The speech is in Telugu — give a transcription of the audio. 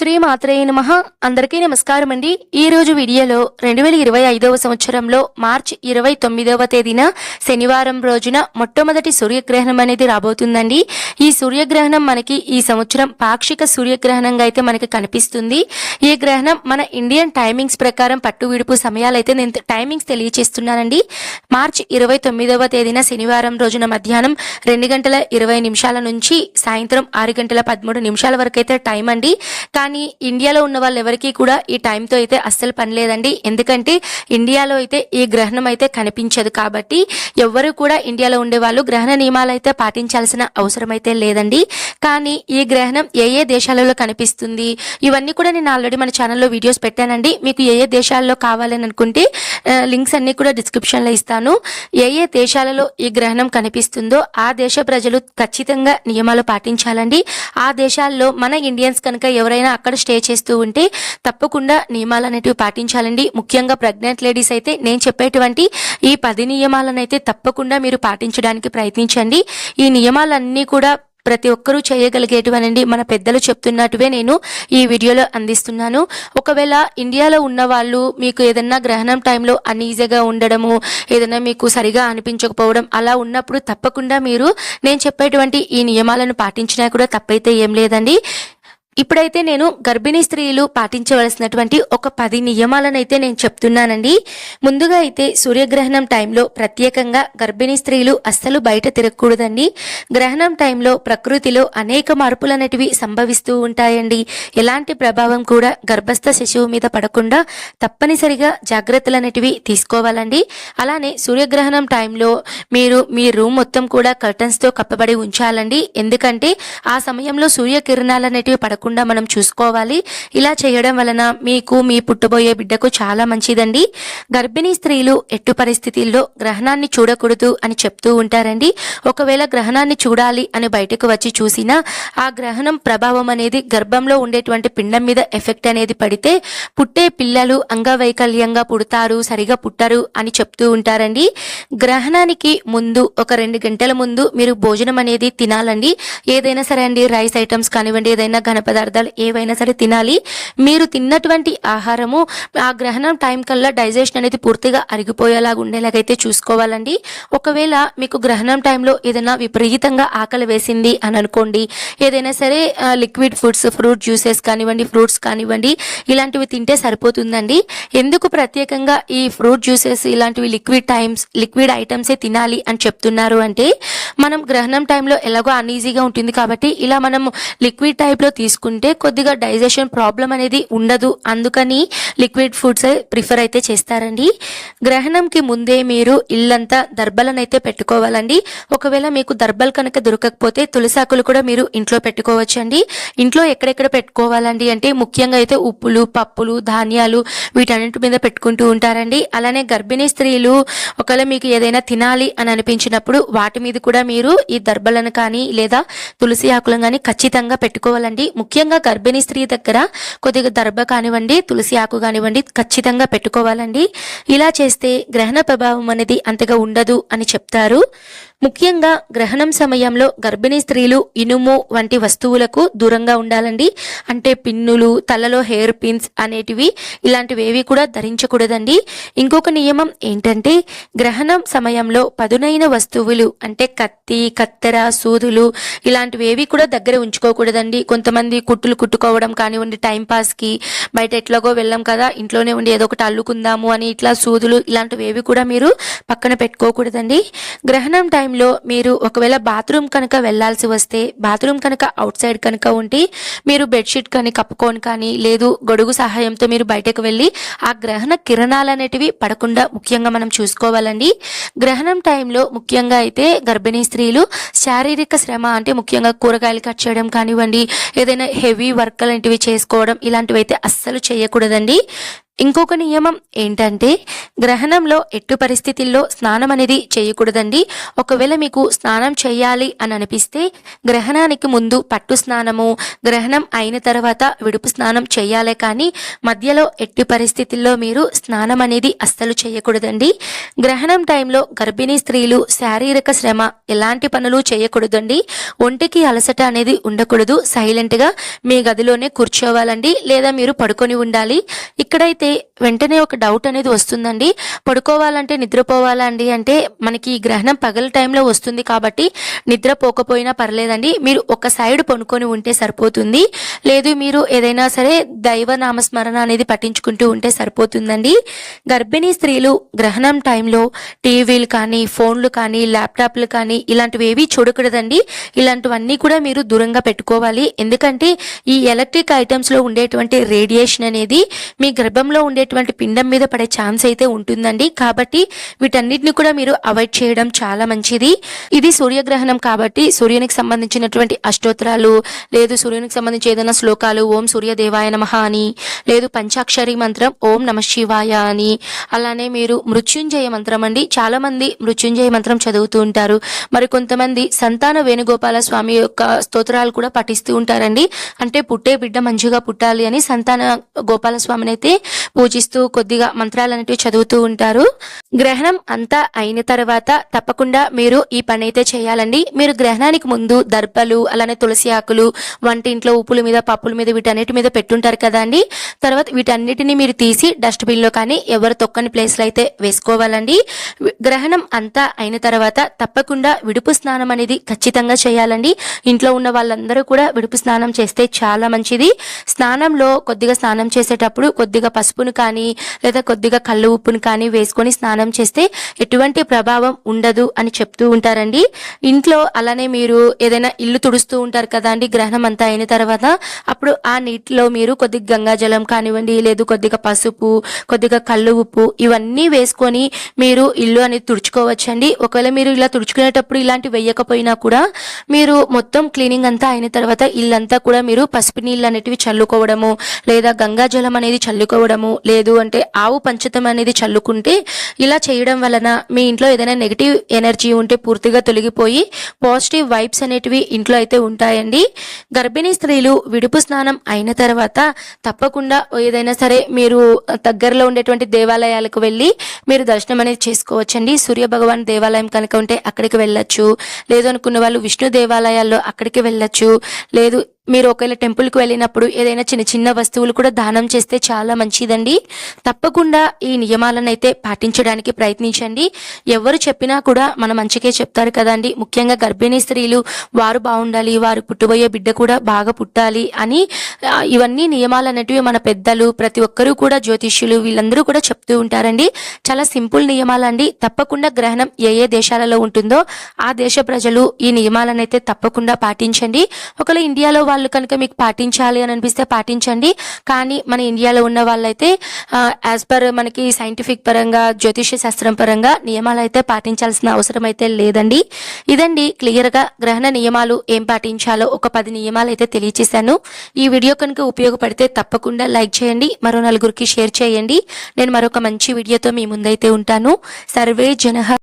శ్రీ మాత్రేయ నమ. అందరికీ నమస్కారం అండి ఈ రోజు వీడియోలో రెండు వేల ఇరవై ఐదవ సంవత్సరంలో మార్చి ఇరవై తొమ్మిదవ తేదీన శనివారం రోజున మొట్టమొదటి సూర్యగ్రహణం అనేది రాబోతుందండి. ఈ సూర్యగ్రహణం మనకి ఈ సంవత్సరం పాక్షిక సూర్యగ్రహణంగా అయితే మనకి కనిపిస్తుంది. ఈ గ్రహణం మన ఇండియన్ టైమింగ్స్ ప్రకారం పట్టు విడుపు సమయాలు అయితే నేను టైమింగ్స్ తెలియచేస్తున్నానండి. మార్చి ఇరవై తొమ్మిదవ తేదీన శనివారం రోజున మధ్యాహ్నం రెండు గంటల ఇరవై నిమిషాల నుంచి సాయంత్రం ఆరు గంటల పదమూడు నిమిషాల వరకు అయితే టైం అండి కానీ ఇండియాలో ఉన్న వాళ్ళు ఎవరికీ కూడా ఈ టైంతో అయితే అస్సలు పని లేదండి. ఎందుకంటే ఇండియాలో అయితే ఈ గ్రహణం అయితే కనిపించదు కాబట్టి ఎవ్వరు కూడా ఇండియాలో ఉండేవాళ్ళు గ్రహణ నియమాలు అయితే పాటించాల్సిన అవసరం అయితే లేదండి. కానీ ఈ గ్రహణం ఏ ఏ దేశాలలో కనిపిస్తుంది? ఇవన్నీ కూడా నేను ఆల్రెడీ మన ఛానల్లో వీడియోస్ పెట్టానండి. మీకు ఏ ఏ దేశాల్లో కావాలని అనుకుంటే లింక్స్ అన్ని కూడా డిస్క్రిప్షన్లో ఇస్తాను. ఏ ఏ దేశాలలో ఈ గ్రహణం కనిపిస్తుందో ఆ దేశ ప్రజలు ఖచ్చితంగా నియమాలు పాటించాలండి. ఆ దేశాల్లో మన ఇండియన్స్ కనుక ఎవరైనా అక్కడ స్టే చేస్తూ ఉంటే తప్పకుండా నియమాలు అనేటివి పాటించాలండి. ముఖ్యంగా ప్రెగ్నెంట్ లేడీస్ అయితే నేను చెప్పేటువంటి ఈ పది నియమాలను అయితే తప్పకుండా మీరు పాటించడానికి ప్రయత్నించండి. ఈ నియమాలన్నీ కూడా ప్రతి ఒక్కరూ చేయగలిగేటివనండి. మన పెద్దలు చెప్తున్నట్టువే నేను ఈ వీడియోలో అందిస్తున్నాను. ఒకవేళ ఇండియాలో ఉన్న వాళ్ళు మీకు ఏదన్నా గ్రహణం టైంలో అన్ఈజీగా ఉండడము ఏదైనా మీకు సరిగా అనిపించకపోవడం అలా ఉన్నప్పుడు తప్పకుండా మీరు నేను చెప్పేటువంటి ఈ నియమాలను పాటించినా కూడా తప్పైతే ఏం లేదండి. ఇప్పుడైతే నేను గర్భిణీ స్త్రీలు పాటించవలసినటువంటి ఒక పది నియమాలనైతే నేను చెప్తున్నానండి. ముందుగా అయితే సూర్యగ్రహణం టైంలో ప్రత్యేకంగా గర్భిణీ స్త్రీలు అస్సలు బయట తిరగకూడదండి. గ్రహణం టైంలో ప్రకృతిలో అనేక మార్పులు అనేటివి సంభవిస్తూ ఉంటాయండి. ఎలాంటి ప్రభావం కూడా గర్భస్థ శిశువు మీద పడకుండా తప్పనిసరిగా జాగ్రత్తలు అనేటివి తీసుకోవాలండి. అలానే సూర్యగ్రహణం టైంలో మీరు మీ రూమ్ మొత్తం కూడా కర్టన్స్తో కప్పబడి ఉంచాలండి. ఎందుకంటే ఆ సమయంలో సూర్యకిరణాలు అనేటివి పడకుండా మనం చూసుకోవాలి. ఇలా చేయడం వలన మీకు మీ పుట్టబోయే బిడ్డకు చాలా మంచిదండి. గర్భిణీ స్త్రీలు ఎట్టు పరిస్థితుల్లో గ్రహణాన్ని చూడకూడదు అని చెప్తూ ఉంటారండి. ఒకవేళ గ్రహణాన్ని చూడాలి అని బయటకు వచ్చి చూసినా ఆ గ్రహణం ప్రభావం అనేది గర్భంలో ఉండేటువంటి పిండం మీద ఎఫెక్ట్ అనేది పడితే పుట్టే పిల్లలు అంగవైకల్యంగా పుడతారు సరిగా పుట్టరు అని చెప్తూ ఉంటారండి. గ్రహణానికి ముందు ఒక రెండు గంటల ముందు మీరు భోజనం అనేది తినాలండి. ఏదైనా సరే అండి రైస్ ఐటమ్స్ కానివ్వండి ఏదైనా ఘన పదార్థాలు ఏవైనా సరే తినాలి. మీరు తిన్నటువంటి ఆహారము ఆ గ్రహణం టైం కల్లా డైజెషన్ అనేది పూర్తిగా అరిగిపోయేలాగా ఉండేలాగైతే చూసుకోవాలండి. ఒకవేళ మీకు గ్రహణం టైంలో ఏదైనా విపరీతంగా ఆకలి వేసింది అని అనుకోండి ఏదైనా సరే లిక్విడ్ ఫుడ్స్ ఫ్రూట్ జ్యూసెస్ కానివ్వండి ఫ్రూట్స్ కానివ్వండి ఇలాంటివి తింటే సరిపోతుందండి. ఎందుకు ప్రత్యేకంగా ఈ ఫ్రూట్ జ్యూసెస్ ఇలాంటివి లిక్విడ్ టైమ్స్ లిక్విడ్ ఐటమ్సే తినాలి అని చెప్తున్నారు అంటే మనం గ్రహణం టైంలో ఎలాగో అన్ఈజీగా ఉంటుంది కాబట్టి ఇలా మనం లిక్విడ్ టైప్లో తీసుకుంటే కొద్దిగా డైజెషన్ ప్రాబ్లం అనేది ఉండదు. అందుకని లిక్విడ్ ఫుడ్స్ ప్రిఫర్ అయితే చేస్తారండి. గ్రహణంకి ముందే మీరు ఇల్లంతా దర్బలనైతే అయితే పెట్టుకోవాలండి. ఒకవేళ మీకు దర్బలు కనుక దొరకకపోతే తులసాకులు కూడా మీరు ఇంట్లో పెట్టుకోవచ్చండి. ఇంట్లో ఎక్కడెక్కడ పెట్టుకోవాలండి అంటే ముఖ్యంగా అయితే ఉప్పులు పప్పులు ధాన్యాలు వీటన్నిటి మీద పెట్టుకుంటూ ఉంటారండి. అలానే గర్భిణీ స్త్రీలు ఒకవేళ మీకు ఏదైనా తినాలి అని అనిపించినప్పుడు వాటి మీద కూడా మీరు ఈ దర్బలను కానీ లేదా తులసి ఆకులను కానీ ఖచ్చితంగా పెట్టుకోవాలండి. ముఖ్యంగా గర్భిణీ స్త్రీ దగ్గర కొద్దిగా దర్భ కానివ్వండి తులసి ఆకు కానివ్వండి ఖచ్చితంగా పెట్టుకోవాలండి. ఇలా చేస్తే గ్రహణ ప్రభావం అనేది అంతగా ఉండదు అని చెప్తారు. ముఖ్యంగా గ్రహణం సమయంలో గర్భిణీ స్త్రీలు ఇనుము వంటి వస్తువులకు దూరంగా ఉండాలండి. అంటే పిన్నులు తలలో హెయిర్ పిన్స్ అనేటివి ఇలాంటివి ఏవి కూడా ధరించకూడదండి. ఇంకొక నియమం ఏంటంటే గ్రహణం సమయంలో పదునైన వస్తువులు అంటే కత్తి కత్తెర సూదులు ఇలాంటివి ఏవి కూడా దగ్గర ఉంచుకోకూడదండి. కొంతమంది కుట్టులు కుట్టుకోవడం కానివ్వండి టైంపాస్కి బయట ఎట్లాగో వెళ్ళాం కదా ఇంట్లోనే ఉండి ఏదో ఒకటి అల్లుకుందాము అని ఇట్లా సూదులు ఇలాంటివి ఏవి కూడా మీరు పక్కన పెట్టుకోకూడదండి. గ్రహణం టైం టైంలో మీరు ఒకవేళ బాత్రూమ్ కనుక వెళ్ళాల్సి వస్తే బాత్రూమ్ కనుక అవుట్ సైడ్ కనుక ఉంటే మీరు బెడ్షీట్ కానీ కప్పుకొని కానీ లేదు గొడుగు సహాయంతో మీరు బయటకు వెళ్ళి ఆ గ్రహణ కిరణాలు అనేటివి పడకుండా ముఖ్యంగా మనం చూసుకోవాలండి. గ్రహణం టైంలో ముఖ్యంగా అయితే గర్భిణీ స్త్రీలు శారీరక శ్రమ అంటే ముఖ్యంగా కూరగాయలు కట్ చేయడం కానివ్వండి ఏదైనా హెవీ వర్క్ లాంటివి చేసుకోవడం ఇలాంటివి అయితే అస్సలు చేయకూడదండి. ఇంకొక నియమం ఏంటంటే గ్రహణంలో ఎట్టు పరిస్థితుల్లో స్నానం అనేది చేయకూడదండి. ఒకవేళ మీకు స్నానం చేయాలి అని అనిపిస్తే గ్రహణానికి ముందు పట్టు స్నానము గ్రహణం అయిన తర్వాత విడుపు స్నానం చేయాలే కానీ మధ్యలో ఎట్టి పరిస్థితుల్లో మీరు స్నానం అనేది అస్సలు చేయకూడదండి. గ్రహణం టైంలో గర్భిణీ స్త్రీలు శారీరక శ్రమ ఎలాంటి పనులు చేయకూడదండి. ఒంటికి అలసట అనేది ఉండకూడదు. సైలెంట్గా మీ గదిలోనే కూర్చోవాలండి. లేదా మీరు పడుకొని ఉండాలి. ఇక్కడైతే వెంటనే ఒక డౌట్ అనేది వస్తుందండి. పడుకోవాలంటే నిద్రపోవాలండి అంటే మనకి ఈ గ్రహణం పగల టైంలో వస్తుంది కాబట్టి నిద్రపోకపోయినా పర్లేదండి. మీరు ఒక సైడ్ పనుకొని ఉంటే సరిపోతుంది. లేదు మీరు ఏదైనా సరే దైవ నామస్మరణ అనేది పట్టించుకుంటూ ఉంటే సరిపోతుందండి. గర్భిణీ స్త్రీలు గ్రహణం టైంలో టీవీలు కానీ ఫోన్లు కానీ ల్యాప్టాప్లు కానీ ఇలాంటివి ఏవి చూడకూడదండి. ఇలాంటివన్నీ కూడా మీరు దూరంగా పెట్టుకోవాలి. ఎందుకంటే ఈ ఎలక్ట్రిక్ ఐటమ్స్లో ఉండేటువంటి రేడియేషన్ అనేది మీ గర్భం గర్భంలో ఉండేటువంటి పిండం మీద పడే ఛాన్స్ అయితే ఉంటుందండి. కాబట్టి వీటన్నిటిని కూడా మీరు అవాయిడ్ చేయడం చాలా మంచిది. ఇది సూర్యగ్రహణం కాబట్టి సూర్యునికి సంబంధించినటువంటి అష్టోత్తరాలు లేదు సూర్యునికి సంబంధించి ఏదైనా శ్లోకాలు ఓం సూర్యదేవాయ నమ అని లేదు పంచాక్షరి మంత్రం ఓం నమ శివాయ అని అలానే మీరు మృత్యుంజయ మంత్రం అండి. చాలా మంది మృత్యుంజయ మంత్రం చదువుతూ ఉంటారు. మరి కొంతమంది సంతాన వేణుగోపాల స్వామి యొక్క స్తోత్రాలు కూడా పఠిస్తూ ఉంటారండి. అంటే పుట్టే బిడ్డ మంచిగా పుట్టాలి అని సంతాన గోపాల స్వామిని అయితే పూజిస్తూ కొద్దిగా మంత్రాలు అనేటివి చదువుతూ ఉంటారు. గ్రహణం అంతా అయిన తర్వాత తప్పకుండా మీరు ఈ పని అయితే చేయాలండి. మీరు గ్రహణానికి ముందు దర్భలు అలానే తులసి ఆకులు వంటింట్లో ఉప్పుల మీద పప్పుల మీద వీటన్నిటి మీద పెట్టుంటారు కదా అండి. తర్వాత వీటన్నిటిని మీరు తీసి డస్ట్బిన్లో కానీ ఎవరు తొక్కని ప్లేస్లో అయితే వేసుకోవాలండి. గ్రహణం అంతా అయిన తర్వాత తప్పకుండా విడుపు స్నానం అనేది ఖచ్చితంగా చేయాలండి. ఇంట్లో ఉన్న వాళ్ళందరూ కూడా విడుపు స్నానం చేస్తే చాలా మంచిది. స్నానంలో కొద్దిగా స్నానం చేసేటప్పుడు కొద్దిగా పసుపును కానీ లేదా కొద్దిగా కళ్ళు ఉప్పును కానీ వేసుకొని స్నానం చేస్తే ఎటువంటి ప్రభావం ఉండదు అని చెప్తూ ఉంటారండి. ఇంట్లో అలానే మీరు ఏదైనా ఇల్లు తుడుస్తూ ఉంటారు కదా అండి గ్రహణం అంతా అయిన తర్వాత అప్పుడు ఆ నీటిలో మీరు కొద్దిగా గంగాజలం కానివ్వండి లేదు కొద్దిగా పసుపు కొద్దిగా కళ్ళు ఉప్పు ఇవన్నీ వేసుకొని మీరు ఇల్లు అనేది తుడుచుకోవచ్చండి. ఒకవేళ మీరు ఇలా తుడుచుకునేటప్పుడు ఇలాంటి వేయకపోయినా కూడా మీరు మొత్తం క్లీనింగ్ అంతా అయిన తర్వాత ఇల్లంతా కూడా మీరు పసుపు నీళ్ళు అనేటివి చల్లుకోవడము లేదా గంగాజలం అనేది చల్లుకోవడం చల్లడము లేదు అంటే ఆవు పంచతం అనేది చల్లుకుంటే ఇలా చేయడం వలన మీ ఇంట్లో ఏదైనా నెగిటివ్ ఎనర్జీ ఉంటే పూర్తిగా తొలగిపోయి పాజిటివ్ వైబ్స్ అనేటివి ఇంట్లో అయితే ఉంటాయండి. గర్భిణీ స్త్రీలు విడుపు స్నానం అయిన తర్వాత తప్పకుండా ఏదైనా సరే మీరు దగ్గరలో ఉండేటువంటి దేవాలయాలకు వెళ్ళి మీరు దర్శనం అనేది చేసుకోవచ్చండి. సూర్య భగవాన్ దేవాలయం కనుక ఉంటే అక్కడికి వెళ్ళొచ్చు. లేదు అనుకున్న వాళ్ళు విష్ణు దేవాలయాల్లో అక్కడికి వెళ్ళొచ్చు. లేదు మీరు ఒకవేళ టెంపుల్కి వెళ్ళినప్పుడు ఏదైనా చిన్న చిన్న వస్తువులు కూడా దానం చేస్తే చాలా మంచిదండి. తప్పకుండా ఈ నియమాలను అయితే పాటించడానికి ప్రయత్నించండి. ఎవరు చెప్పినా కూడా మన మంచికే చెప్తారు కదండి. ముఖ్యంగా గర్భిణీ స్త్రీలు వారు బాగుండాలి వారు పుట్టబోయే బిడ్డ కూడా బాగా పుట్టాలి అని ఇవన్నీ నియమాలు అనేటివి మన పెద్దలు ప్రతి ఒక్కరూ కూడా జ్యోతిష్యులు వీళ్ళందరూ కూడా చెప్తూ ఉంటారండి. చాలా సింపుల్ నియమాలండి. తప్పకుండా గ్రహణం ఏ ఏ దేశాలలో ఉంటుందో ఆ దేశ ప్రజలు ఈ నియమాలను అయితే తప్పకుండా పాటించండి. ఒకవేళ ఇండియాలో వాళ్ళు కనుక మీకు పాటించాలి అని అనిపిస్తే పాటించండి. కానీ మన ఇండియాలో ఉన్న వాళ్ళైతే యాజ్ పర్ మనకి సైంటిఫిక్ పరంగా జ్యోతిష శాస్త్రం పరంగా నియమాలు అయితే పాటించాల్సిన అవసరం అయితే లేదండి. ఇదండి క్లియర్గా గ్రహణ నియమాలు ఏం పాటించాలో ఒక పది నియమాలు అయితే తెలియచేశాను. ఈ వీడియో కనుక ఉపయోగపడితే తప్పకుండా లైక్ చేయండి మరో నలుగురికి షేర్ చేయండి. నేను మరొక మంచి వీడియోతో మీ ముందైతే ఉంటాను. సర్వే జనహ